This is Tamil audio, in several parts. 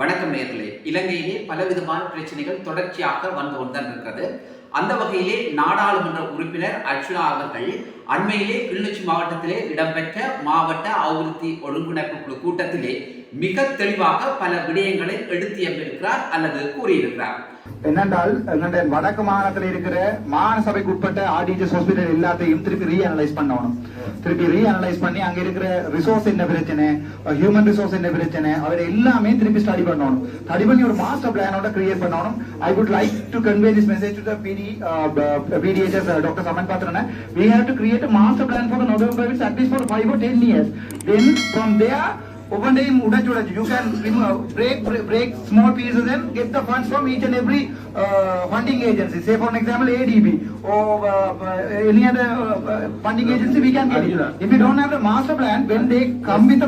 வணக்கம் நேர்களே. இலங்கையிலே பலவிதமான பிரச்சனைகள் தொடர்ச்சியாக வந்து கொண்டுதான் இருக்கிறது அந்த வகையிலே நாடாளுமன்ற உறுப்பினர் அர்ச்சுனா அவர்கள் அண்மையிலே கிளிநொச்சி மாவட்டத்திலே இடம்பெற்ற மாவட்ட அபிவிருத்தி ஒழுங்கிணைப்பு குழு கூட்டத்திலே மிக தெளிவாக பல விடயங்களை எடுத்து எம்பிருக்கிறார் அல்லது கூறியிருக்கிறார். என்னென்றால் எங்களுடைய வடக்கு மாகாணத்தில் இருக்கிற மாகாண சபைக்கு உட்பட்ட ஆர்டிஜிஎஸ் ஹாஸ்பிட்டல் எல்லாத்தையும் திருப்பி ரீஅனலைஸ் பண்ணணும். திருப்பி ரீஅனலைஸ் பண்ணி அங்க இருக்கிற ரிசோர்ஸ் என்ன பிரச்சனை ஹியூமன் ரிசோர்ஸ் என்ன பிரச்சனை அவர் எல்லாமே திருப்பி ஸ்டடி பண்ணணும். ஸ்டடி பண்ணி ஒரு மாஸ்டர் பிளானோட கிரியேட் பண்ணணும். I would like to convey this message to the PD PDHS doctor Saman Pathirana we have to create a master plan for ten years then from there for 5 or 10 years then from there ஒவ்வொன்றையும் உடைச்சு உடைச்சு you can break break small pieces and get the funds from each and every funding agency say for example ADB or any other funding agency we can get it if you don't have the master plan when they come with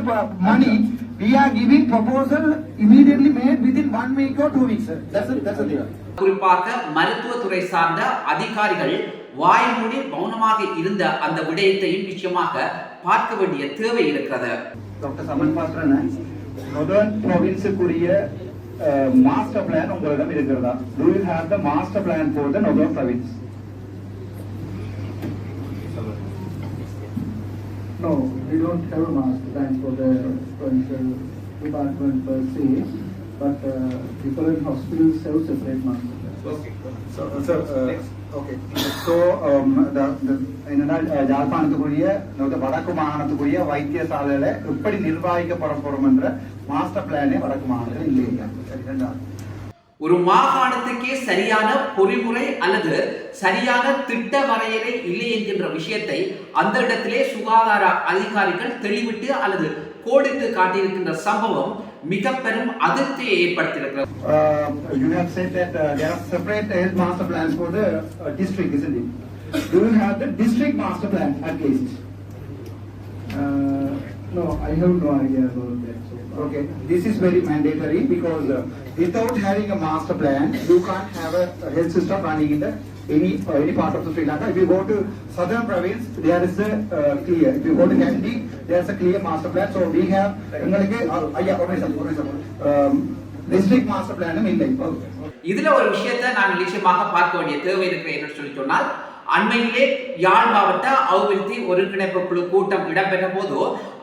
money we are giving proposal immediately made within one week or two weeks sir. That's the, that's the thing. குறிப்பாக மருத்துவத்துறை சார்ந்த அதிகாரிகள் வாய் மூடி மௌனமாக இருந்த அந்த விடயத்தையும் நிச்சயமாக பார்க்க வேண்டிய தேவை இருக்கிறது. டாக்டர் சமன் பாத்திரன் நொதர்ன் ப்ரொவின்ஸுக்குரிய மாஸ்டர் பிளான் உங்களிடம் இருக்கிறதா do you have the master plan for the northern province No, we don't have a master plan for the provincial department per se, but uh, different hospitals have separate master plans. So, so, uh, okay. So, um, என்னன்னா யாழ்ப்பாணத்துக்குரிய அதாவது வடக்கு மாகாணத்துக்குரிய வைத்தியசாலையில எப்படி நிர்வகிக்கப்பட போறோம் என்ற மாஸ்டர் பிளானே வடக்கு மாகாணத்தில் இல்லைங்க சரி ரெண்டாவது ஒரு மாகாணத்துக்கே சரியான பொறிமுறை அல்லது சரியான திட்ட வரையறை இல்லை என்கின்ற விஷயத்தை அந்த இடத்திலே சுகாதார அதிகாரிகள் தெளிவிட்டு அல்லது கோடிட்டு காட்டியிருக்கின்ற சம்பவம் மிக பெரும் அதிருப்தியை ஏற்படுத்தியிருக்கிறது Uh, you have said that uh, there are separate health master plans for the uh, district, isn't it? Do you have the district master plan at least? Uh, no, I have no idea about that. So far. Okay, this is very mandatory because uh, without having a master plan, you can't have a, a health system running in the any uh, any part of the Sri Lanka. If you go to southern province, there is a uh, clear. If you go to Kandy, there is a clear master plan. So we have district master பிளானும் இல்லை இதுல ஒரு விஷயத்தை நாங்கள் நிச்சயமாக பார்க்க வேண்டிய தேவை இருக்கிறது என்று சொல்லி சொன்னால் அண்மையிலே யாழ் மாவட்ட அபிவிருத்தி ஒருங்கிணைப்பு குழு கூட்டம் இடம்பெற்ற போது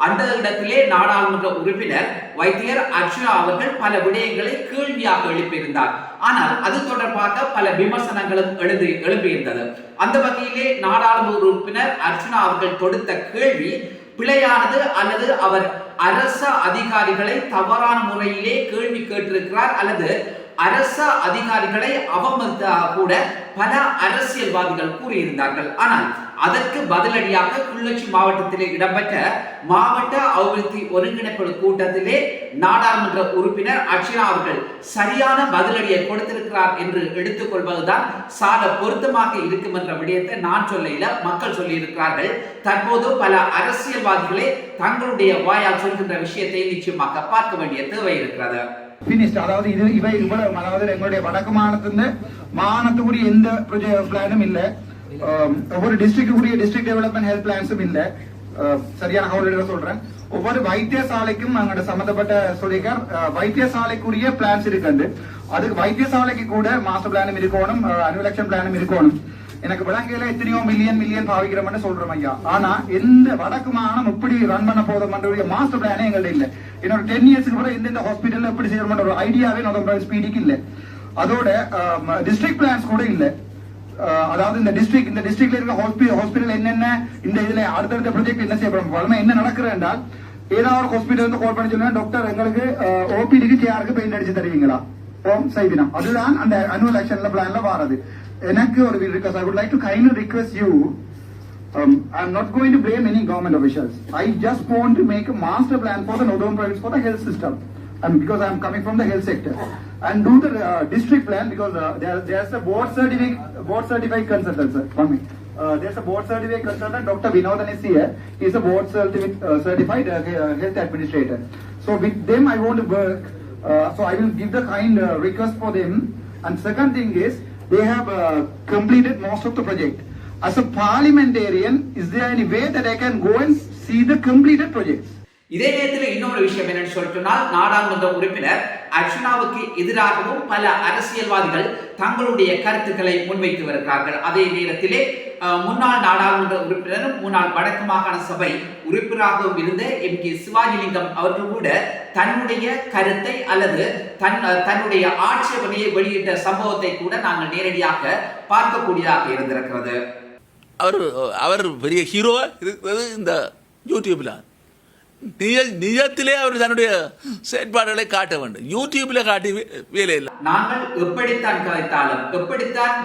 அந்த இடத்திலே நாடாளுமன்ற உறுப்பினர் வைத்தியர் அர்ஜுனா அவர்கள் பல விடயங்களை கேள்வியாக எழுப்பியிருந்தார் ஆனால் அது தொடர்பாக பல விமர்சனங்களும் எழுதி எழுப்பியிருந்தது. அந்த வகையிலே நாடாளுமன்ற உறுப்பினர் அர்ச்சனா அவர்கள் தொடுத்த கேள்வி பிழையானது அல்லது அவர் அரச அதிகாரிகளை தவறான முறையிலே கேள்வி கேட்டிருக்கிறார் அல்லது அரச அதிகாரிகளை அவமதித்ததாக கூட பல அரசியல்வாதிகள் கூறியிருந்தார்கள். ஆனால் அதற்கு பதிலடியாக கிள்ளச்சி மாவட்டத்திலே இடம்பெற்ற மாவட்ட அபிவிருத்தி ஒருங்கிணைப்பு கூட்டத்திலே நாடாளுமன்ற உறுப்பினர் அர்ச்சனா அவர்கள் சரியான பதிலடியை கொடுத்திருக்கிறார் என்று எடுத்துக்கொள்வதுதான் சால பொருத்தமாக இருக்கும் என்ற விடயத்தை நான் சொல்லையில மக்கள் சொல்லியிருக்கிறார்கள். தற்போது பல அரசியல்வாதிகளே தங்களுடைய வாயால் சொல்கின்ற விஷயத்தை நிச்சயமாக பார்க்க வேண்டிய தேவை இருக்கிறது. Finished. அதாவது இது இவை இவ்வளவு அதாவது எங்களுடைய வடக்கு மாநிலத்திலிருந்து மாநிலத்துக்குரிய எந்த பிளானும் இல்ல. ஆம், ஒவ்வொரு கூடிய டிஸ்ட்ரிக்ட் டெவலப்மெண்ட் ஹெல்த் பிளான்ஸும் இல்ல. சரியான ஹவுலிட சொல்றேன். ஒவ்வொரு வைத்தியசாலைக்கும் எங்களோட சம்பந்தப்பட்ட சொல்லியிருக்கார். வைத்தியசாலைக்குரிய பிளான்ஸ் இருக்குது அதுக்கு வைத்தியசாலைக்கு கூட மாஸ்டர் பிளானும் இருக்கணும். அனுலக்ஷன் பிளானும் இருக்கணும். எனக்கு விலங்கையில எத்தனையோ மில்லியன் மில்லியன் பாவிக்கிறோம்னு சொல்றோம் ஐயா. ஆனா எந்த வடக்கு மாகாணம் எப்படி ரன் பண்ண போதும் மாஸ்டர் பிளானே எங்கள்ட்ட இல்ல. இன்னொரு டென் இயர்ஸ்க்கு கூட எந்தெந்த ஹாஸ்பிட்டல் எப்படி செய்யணும் ஒரு ஐடியாவே நம்ம ஸ்பீடிக்கு இல்ல. அதோட டிஸ்ட்ரிக்ட் பிளான்ஸ் கூட இல்ல. அதாவது இந்த டிஸ்ட்ரிக்ட் இந்த டிஸ்ட்ரிக்ட்ல இருக்க ஹாஸ்பிட்டல் ஹாஸ்பிட்டல் என்னென்ன இந்த இதுல அடுத்தடுத்த ப்ரொஜெக்ட் என்ன செய்யப்படும் வளமை என்ன நடக்குது என்றால் ஏதாவது ஒரு ஹாஸ்பிட்டல் வந்து கால் பண்ணி சொல்லுங்க டாக்டர் எங்களுக்கு ஓபிடிக்கு சேருக்கு பெயிண்ட் அடிச்சு தருவீங்களா? ஓம் சைதினா. அதுதான் அந்த அனுவல் ஆக்ஷன்ல பிளான்ல வாரது. எனக்கு ஒரு request I would like to kind request you um, I'm not going to blame any government officials. I just want to make a master plan for the Northern Province for the health system. And because I'm coming from the health sector. And do the uh, district plan because uh, there, there's a board certified, board certified consultant, sir. One minute. Uh, there's a board certified consultant, Dr. Vinodan is here. He's a board certified, uh, certified uh, he- uh, health administrator. So with them I want to work. Uh, so I will give the kind uh, request for them. And second thing is, they have uh, completed most of the project. As a parliamentarian, is there any way that I can go and see the completed projects? இதே நேரத்தில் இன்னொரு விஷயம் என்னன்னு சொல்லிட்டு நாடாளுமன்ற உறுப்பினர் அர்ச்சனாவுக்கு எதிராகவும் பல அரசியல்வாதிகள் தங்களுடைய கருத்துக்களை முன்வைத்து வருகிறார்கள் அதே நேரத்திலே முன்னாள் நாடாளுமன்ற உறுப்பினரும் முன்னாள் வடக்கு மாகாண சபை உறுப்பினராகவும் இருந்த எம் கே சிவாஜிலிங்கம் அவர்கள் கூட தன்னுடைய கருத்தை அல்லது தன் தன்னுடைய ஆட்சேபனையை வெளியிட்ட சம்பவத்தை கூட நாங்கள் நேரடியாக பார்க்கக்கூடியதாக இருந்திருக்கிறது. அவர் அவர் பெரிய ஹீரோவா இருக்கிறது இந்த யூடியூப்ல. நிஜ நிஜத்திலே அவர் தன்னுடைய செயற்பாடுகளை காட்ட வேண்டும். யூடியூப்ல காட்டி வேலை இல்லை. நாங்கள் எப்படித்தான் கலைத்தாலும் எப்படித்தான்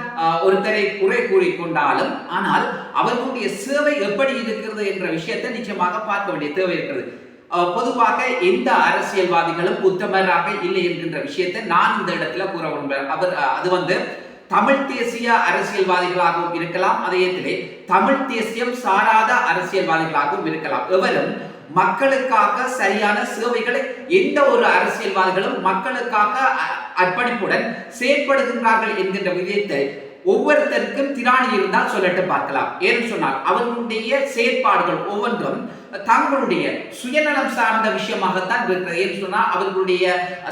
ஒருத்தரை குறை கூறிக்கொண்டாலும் ஆனால் அவர்களுடைய சேவை எப்படி இருக்கிறது என்ற விஷயத்தை நிச்சயமாக பார்க்க வேண்டிய தேவை இருக்கிறது. பொதுவாக எந்த அரசியல்வாதிகளும் உத்தமராக இல்லை என்கின்ற விஷயத்தை நான் இந்த இடத்துல கூற விரும்புகிறேன் அவர் அது வந்து தமிழ் தேசிய அரசியல்வாதிகளாகவும் இருக்கலாம் அதே தமிழ் தேசியம் சாராத அரசியல்வாதிகளாகவும் இருக்கலாம். எவரும் மக்களுக்காக சரியான சேவைகளை எந்த ஒரு அரசியல்வாதிகளும் மக்களுக்காக அ- அர்ப்பணிப்புடன் செயற்படுகின்றார்கள் என்கின்ற விதயத்தை ஒவ்வொருத்தருக்கும் திராணி இருந்தால் சொல்லட்டு பார்க்கலாம். ஏன்னு சொன்னால் அவர்களுடைய செயற்பாடுகள் ஒவ்வொன்றும் தங்களுடைய சுயநலம் சார்ந்த விஷயமாகத்தான் இருக்கிறது. ஏன்னு சொன்னால் அவர்களுடைய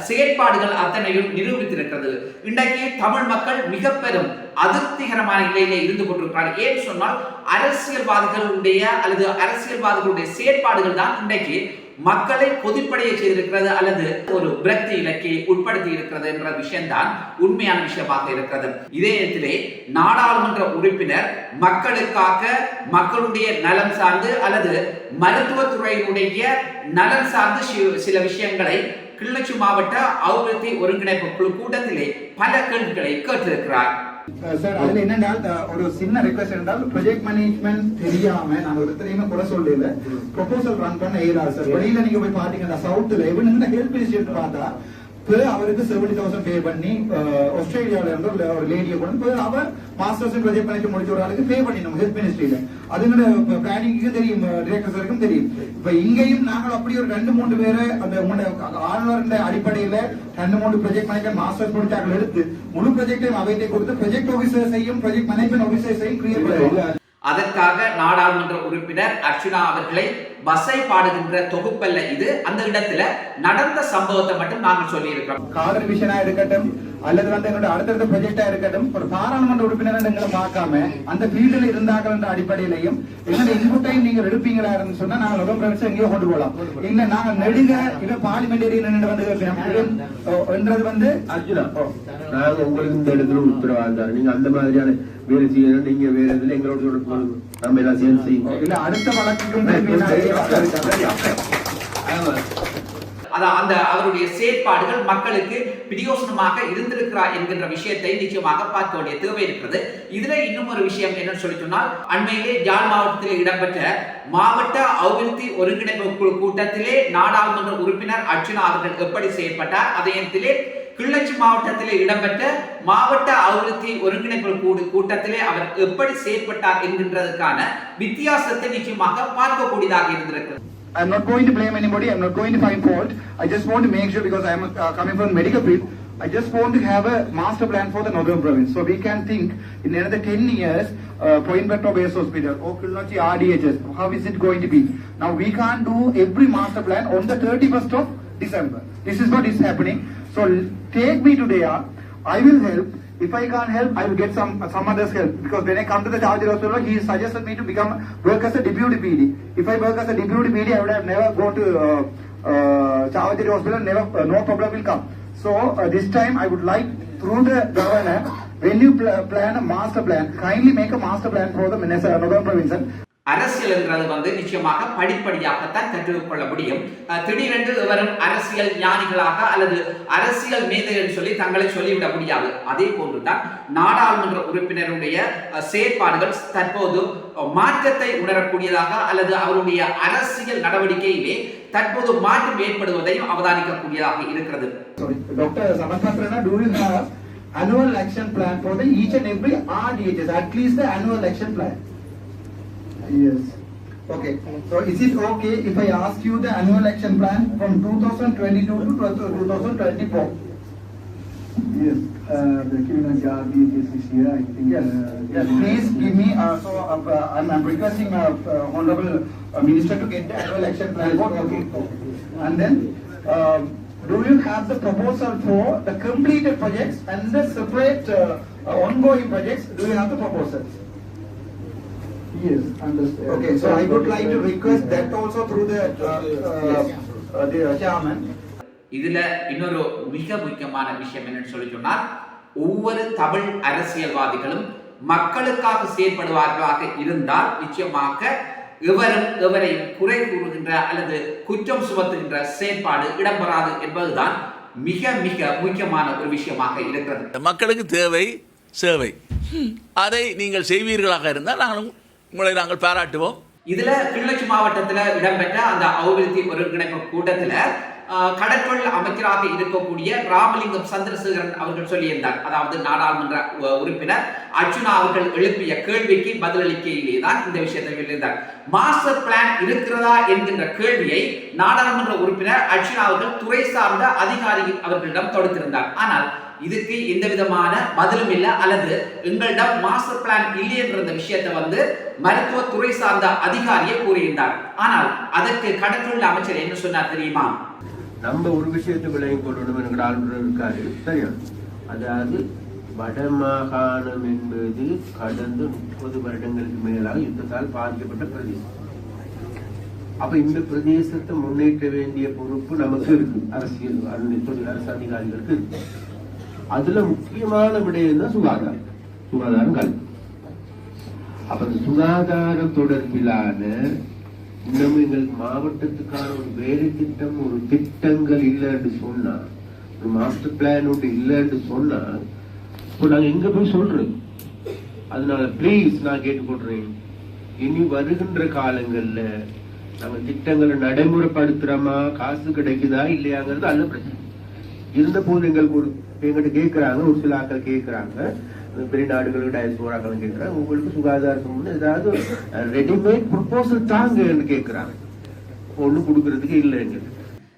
செயற்பாடுகள் அத்தனையும் நிரூபித்திருக்கிறது. இன்றைக்கு தமிழ் மக்கள் மிக பெரும் அதிருப்திகரமான நிலையிலே இருந்து கொண்டிருக்கிறார்கள். ஏன்னு சொன்னால் அரசியல்வாதிகளுடைய அல்லது அரசியல்வாதிகளுடைய செயற்பாடுகள் தான் இன்றைக்கு மக்களை கொதிப்படைய செய்திருக்கிறது அல்லது ஒரு விரக்தி இலக்கை உட்படுத்தி இருக்கிறது என்ற விஷயம்தான் உண்மையான விஷயமாக இருக்கிறது. இதயத்திலே நாடாளுமன்ற உறுப்பினர் மக்களுக்காக மக்களுடைய நலம் சார்ந்து அல்லது மருத்துவத்துறையினுடைய நலன் சார்ந்து சில விஷயங்களை கிள்ளச்சி மாவட்ட அபிவிருத்தி ஒருங்கிணைப்பு குழு கூட்டத்திலே பல கேள்விகளை கேட்டிருக்கிறார். சார் அதுல என்னென்றால் ஒரு சின்ன ரெக்வஸ்ட் என்றால் ப்ரொஜெக்ட் மேனேஜ்மெண்ட் தெரியாம நான் ஒருத்தரையுமே கூட சொல்லல ப்ரொபோசல் ரன் பண்ண இயலாது சார் வெளியில நீங்க போய் பாத்தீங்கன்னா சவுத்துல இவன் ஹெல்ப் பார்த்தா அவருக்கு செவன்டி தௌசண்ட் பே பண்ணி அஹ், ஆஸ்திரேலியால இருந்து ஒரு லேடியை கொண்டு போய் அவர் மாஸ்டர்ஸ் ப்ரொஜெக்ட் பண்ணி முடிச்ச ஒரு ஆளுக்கு பே பண்ணினோம் ஹெல்த் மினிஸ்ட்ரியில அதுங்கிற பிளானிங்க்கும் தெரியும் டிரெக்டர் சாருக்கும் தெரியும். இப்ப இங்கேயும் நாங்கள் அப்படி ஒரு ரெண்டு மூணு பேரை அந்த உங்களோட ஆளுநர் அடிப்படையில ரெண்டு மூணு ப்ரொஜெக்ட் மேனேஜர் மாஸ்டர்ஸ் முடிச்சாங்க எடுத்து முழு ப்ரொஜெக்டையும் அவைத்தை கொடுத்து ப்ரொஜெக்ட் ஆபீசர்ஸையும் ப்ரொஜெக்ட் மேனேஜ்மெண்ட் ஆபீசர்ஸையும் கிரியேட் பண்ணுவாங்க அதற்காக நாடாளுமன்ற உறுப்பினர் அர்ச்சுனா அவர்களை பஸ்ஸை பாடுகின்ற தொகுப்பல்ல இது. அந்த இடத்துல நடந்த சம்பவத்தை மட்டும் நாங்கள் சொல்லி இருக்கிறோம் காதல் இருக்கட்டும் அல்லது வந்து எங்களோட அடுத்தடுத்த ப்ரொஜெக்டா இருக்கட்டும் ஒரு பாராளுமன்ற உறுப்பினர் எங்களை பார்க்காம அந்த ஃபீல்டில் இருந்தார்கள் அடிப்படையிலையும் எங்களோட இன்புட்டையும் நீங்கள் எடுப்பீங்களா இருந்து சொன்னா நாங்க லோகம் பிரவேசம் எங்கேயோ கொண்டு போகலாம். இல்ல நாங்க நெடுங்க இல்ல பார்லிமெண்டேரியன் நின்று வந்து என்றது வந்து அர்ஜுனா நாங்க உங்களுக்கு இந்த இடத்துல உத்தரவாதம் தரோம் நீங்க அந்த மாதிரியான வேலை செய்யணும் நீங்க வேற இதுல எங்களோட போகணும். நம்ம எல்லாம் சேர்ந்து செய்யணும் இல்ல அடுத்த வழக்குக்கும் நான் அதான் அந்த அவருடைய செயற்பாடுகள் மக்களுக்கு பிரயோசனமாக இருந்திருக்கிறார் என்கின்ற விஷயத்தை நிச்சயமாக பார்க்க வேண்டிய தேவை இருக்கிறது. இதுல இன்னும் ஒரு விஷயம் என்னன்னு சொல்லி சொன்னால் அண்மையிலே ஜான் மாவட்டத்தில் இடம்பெற்ற மாவட்ட அபிவிருத்தி ஒருங்கிணைப்பு குழு கூட்டத்திலே நாடாளுமன்ற உறுப்பினர் அர்ச்சுனா அவர்கள் எப்படி செயற்பட்டார் அதயத்திலே கிள்ளச்சி மாவட்டத்திலே இடம்பெற்ற மாவட்ட அபிவிருத்தி ஒருங்கிணைப்பு கூடு கூட்டத்திலே அவர் எப்படி செயற்பட்டார் என்கின்றதுக்கான வித்தியாசத்தை நிச்சயமாக பார்க்கக்கூடியதாக இருந்திருக்கிறது. I'm not going to blame anybody. I'm not going to find fault. I just want to make sure because I'm uh, coming from medical field. I just want to have a master plan for the northern province. So we can think in another 10 years, uh, Coimbatore Base Hospital or RDHS, how is it going to be? Now we can't do every master plan on the 31st of December. This is what is happening. So take me to there. I will help. If I can't help, I will get some some others help. Because when I come to the Charge Hospital, he suggested me to become work as a deputy PD. If I work as a deputy PD, I would have never gone to uh, uh, Hospital. Never, uh, no problem will come. So uh, this time, I would like through the governor, when you pl- plan a master plan, kindly make a master plan for the Minnesota Northern Province. அரசியல் என்றது வந்து நிச்சயமாக படிப்படியாகத்தான் கற்றுக்கொள்ள முடியும் திடீரென்று இவரும் அரசியல் ஞானிகளாக அல்லது அரசியல் மேதை என்று சொல்லி தங்களை சொல்லிவிட முடியாது அதே போன்றுதான் நாடாளுமன்ற உறுப்பினருடைய செயற்பாடுகள் தற்போது மாற்றத்தை உணரக்கூடியதாக அல்லது அவருடைய அரசியல் நடவடிக்கையிலே தற்போது மாற்றம் ஏற்படுவதையும் அவதானிக்கக்கூடியதாக இருக்கிறது annual Dr. Samanthasrana, do you have annual action plan for the each and every RDHS, at least the annual action plan? Yes. Okay, so is it okay if I ask you the annual action plan from 2022 to 2024? Yes. Uh, the Kirinaki RDHS is here, I think. Yes, uh, yes, please give me, uh, so, uh, I'm, I'm requesting, uh, uh, Honorable uh, Minister to get the annual action plan. Okay. And then, do you have the proposal for the completed projects and the separate uh, uh, ongoing projects? Do you have the proposals? Yes, understand. Okay, so I would like to request that also through the, uh, uh, uh, the chairman. இதுல இன்னொரு மிக முக்கியமான விஷயம் என்னன்னு சொல்லி சொன்னால் ஒவ்வொரு தமிழ் அரசியல்வாதிகளும் மக்களுக்காக செயல்படுவார்களாக இருந்தால் நிச்சயமாக எவரும் எவரையும் குறை கூறுகின்ற அல்லது குற்றம் சுமத்துகின்ற செயல்பாடு இடம்பெறாது என்பதுதான் மிக மிக முக்கியமான ஒரு விஷயமாக இருக்கிறது மக்களுக்கு தேவை சேவை அதை நீங்கள் செய்வீர்களாக இருந்தால் நாங்கள் உங்களை நாங்கள் பாராட்டுவோம். இதுல கிள்ளச்சி மாவட்டத்துல இடம்பெற்ற அந்த அபிவிருத்தி ஒருங்கிணைப்பு கூட்டத்துல கடற்கொள் அமைச்சராக இருக்கக்கூடிய ராமலிங்கம் சந்திரசேகரன் அவர்கள் சொல்லியிருந்தார். அதாவது நாடாளுமன்ற உறுப்பினர் அர்ஜுனா அவர்கள் எழுப்பிய கேள்விக்கு பதிலளிக்கையிலே தான் இந்த விஷயத்தை சொல்லியிருந்தார். மாஸ்டர் பிளான் இருக்கிறதா என்கின்ற கேள்வியை நாடாளுமன்ற உறுப்பினர் அர்ஜுனா அவர்கள் துறை சார்ந்த அதிகாரி அவர்களிடம் தொடுத்திருந்தார். ஆனால் இதுக்கு எந்த விதமான பதிலும் இல்லை. அல்லது எங்களிடம் மாஸ்டர் பிளான் இல்லை என்ற இந்த விஷயத்தை வந்து மருத்துவத்துறை சார்ந்த அதிகாரியை கூறியிருந்தார். ஆனால் அதற்கு கடற்கொள்ள அமைச்சர் என்ன சொன்னார் தெரியுமா? நம்ம ஒரு விஷயத்தை விளையும் கொள்ளணும் என்கிற ஆளுநர் இருக்காரு. சரியா? அதாவது வடமாகாணம் என்பது கடந்த முப்பது வருடங்களுக்கு மேலாக யுத்தத்தால் பாதிக்கப்பட்ட பிரதேசம். அப்ப இந்த பிரதேசத்தை முன்னேற்ற வேண்டிய பொறுப்பு நமக்கு இருக்கு. அரசியல் அரசு தொழில் அரசு அதிகாரிகளுக்கு இருக்கு. அதுல முக்கியமான விடயம் தான் சுகாதாரம். சுகாதாரம் கல்வி. அப்ப அந்த சுகாதார தொடர்பிலான இன்னமும் எங்களுக்கு மாவட்டத்துக்கான ஒரு வேலை திட்டம் ஒரு திட்டங்கள் இல்லைன்னு சொன்னா ஒரு மாஸ்டர் பிளான் ஒன்று இல்லைன்னு சொன்னா இப்போ நாங்க எங்க போய் சொல்றோம் அதனால ப்ளீஸ் நான் கேட்டுக்கொள்றேன் இனி வருகின்ற காலங்கள்ல நாங்க திட்டங்களை நடைமுறைப்படுத்துறோமா? காசு கிடைக்குதா? இல்லையாங்கிறது அல்ல பிரச்சனை. இருந்த போது எங்களுக்கு ஒரு எங்கிட்ட கேட்கறாங்க ஒரு சில ஆக்கள் கேட்கறாங்க பெரிய நாடுகளுக்கு டயஸ்போராக்கள் கேட்கறாங்க உங்களுக்கு சுகாதார சம்பந்தம் ஏதாவது ரெடிமேட் ப்ரொபோசல் தாங்கன்னு கேட்கறாங்க ஒண்ணு கொடுக்கறதுக்கு இல்லை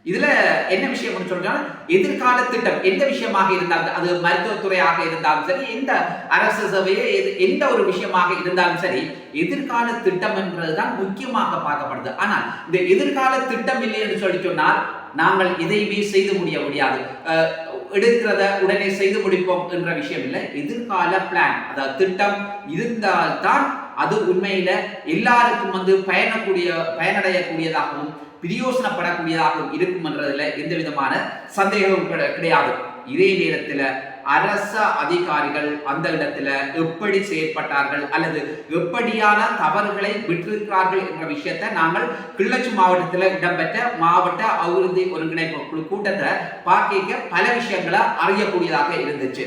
இதுல என்ன விஷயம் சொல்றாங்க எதிர்கால திட்டம் எந்த விஷயமாக இருந்தாலும் அது மருத்துவத்துறையாக இருந்தாலும் சரி எந்த அரசு சேவையோ எது- எந்த ஒரு விஷயமாக இருந்தாலும் சரி எதிர்கால திட்டம் என்றதுதான் முக்கியமாக பார்க்கப்படுது. ஆனால் இந்த எதிர்கால திட்டம் இல்லை என்று சொல்லி சொன்னால் நாங்கள் எதையுமே செய்து முடிய முடியாது. எடுக்கிறத உடனே செய்து முடிப்போம் என்ற விஷயம் இல்லை. எதிர்கால பிளான் அதாவது திட்டம் இருந்தால்தான் அது உண்மையில எல்லாருக்கும் வந்து பயணக்கூடிய பயனடையக்கூடியதாகவும் பிரயோசனப்படக்கூடியதாகவும் இருக்கும் என்றதுல எந்த விதமான சந்தேகமும் கிடையாது. இதே நேரத்துல அரச அதிகாரிகள் அந்த இடத்துல எப்படி செயற்பட்டார்கள் அல்லது எப்படியான தவறுகளை விட்டிருக்கிறார்கள் என்ற விஷயத்தை நாங்கள் கிள்ளச்சி மாவட்டத்தில் இடம்பெற்ற மாவட்ட அபிவிருத்தி ஒருங்கிணைப்பு குழு கூட்டத்தை பார்க்க பல விஷயங்களை அறியக்கூடியதாக இருந்துச்சு.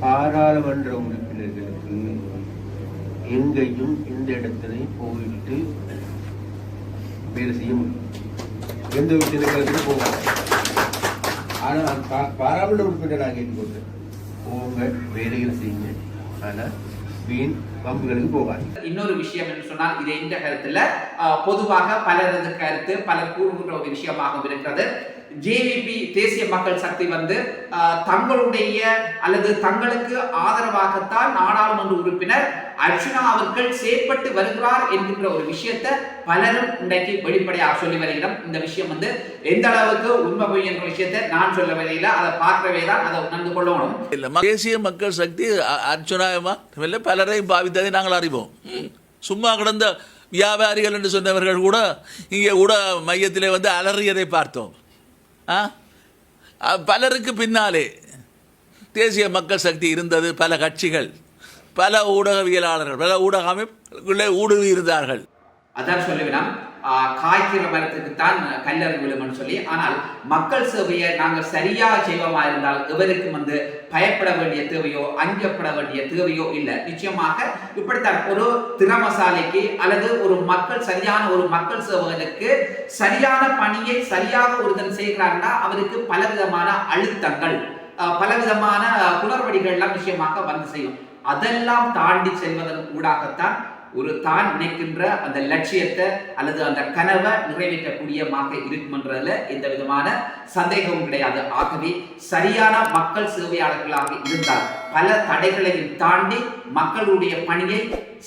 பாராளுமன்ற உறுப்பினர்களுக்கு எங்கேயும் இந்த இடத்துலையும் போயிட்டு வேலை செய்ய முடியும். எந்த விஷயங்களுக்கு போவாங்க ஆனா பா- பாராளுமன்ற உறுப்பினராக கேட்டுக்கொண்டு போங்க வேலைகள் செய்யுங்க. ஆனால் வீண் பம்புகளுக்கு போகாது இன்னொரு விஷயம் என்று சொன்னால் இது இந்த கருத்துல? பொதுவாக பலரது கருத்து பலர் கூறுகின்ற ஒரு விஷயமாகவும் இருக்கிறது. ஜேவிபி தேசிய மக்கள் சக்தி வந்து தங்களுடைய அல்லது தங்களுக்கு ஆதரவாகத்தான் நாடாளுமன்ற உறுப்பினர் அர்ச்சனா அவர்கள் செயற்பட்டு வருகிறார் என்கின்ற ஒரு விஷயத்தை பலரும் இன்றைக்கு வெளிப்படையாக சொல்லி வருகிறோம். இந்த விஷயம் வந்து எந்த அளவுக்கு உண்மை பொய் என்ற விஷயத்தை நான் சொல்ல வரையில அதை பார்க்கவே தான் அதை உணர்ந்து கொள்ளணும். இல்ல தேசிய மக்கள் சக்தி அர்ச்சனாயமா இல்லை பலரையும் பாவித்ததை நாங்கள் அறிவோம். சும்மா கிடந்த வியாபாரிகள் என்று சொன்னவர்கள் கூட இங்கே கூட மையத்திலே வந்து அலறியதை பார்த்தோம். பலருக்கு பின்னாலே தேசிய மக்கள் சக்தி இருந்தது பல கட்சிகள் பல ஊடகவியலாளர்கள் பல ஊடக அமைப்புகளே ஊடுருவி இருந்தார்கள். அதான் சொல்லுவினா காய்க்கிற மரத்துக்கு தான் கல்லறு விழுமன்னு சொல்லி ஆனால் மக்கள் சேவையை நாங்கள் சரியாக செய்வோமா இருந்தால் எவருக்கும் வந்து பயப்பட வேண்டிய தேவையோ அஞ்சப்பட வேண்டிய தேவையோ இல்லை. நிச்சயமாக இப்படித்தான் ஒரு திறமசாலைக்கு அல்லது ஒரு மக்கள் சரியான ஒரு மக்கள் சேவகனுக்கு சரியான பணியை சரியாக ஒருத்தன் செய்கிறாருன்னா அவருக்கு பலவிதமான அழுத்தங்கள் அஹ், பலவிதமான குளறுபடிகள்லாம் நிச்சயமாக வந்து செய்யும். அதெல்லாம் தாண்டி செல்வதன் ஊடாகத்தான் ஒரு தான் நினைக்கின்ற அந்த லட்சியத்தை அல்லது அந்த கனவை நிறைவேற்றக்கூடியமாக இருக்குமன்றதுல எந்த விதமான சந்தேகமும் கிடையாது. ஆகவே சரியான மக்கள் சேவையாளர்களாக இருந்தால் பல தடைகளையும் தாண்டி மக்களுடைய பணியை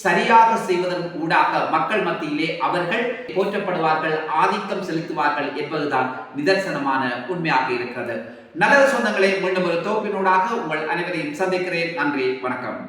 சரியாக செய்வதன் ஊடாக மக்கள் மத்தியிலே அவர்கள் போற்றப்படுவார்கள் ஆதிக்கம் செலுத்துவார்கள் என்பதுதான் நிதர்சனமான உண்மையாக இருக்கிறது. நல்ல சொந்தங்களை மீண்டும் ஒரு தோப்பினூடாக உங்கள் அனைவரையும் சந்திக்கிறேன். நன்றி வணக்கம்.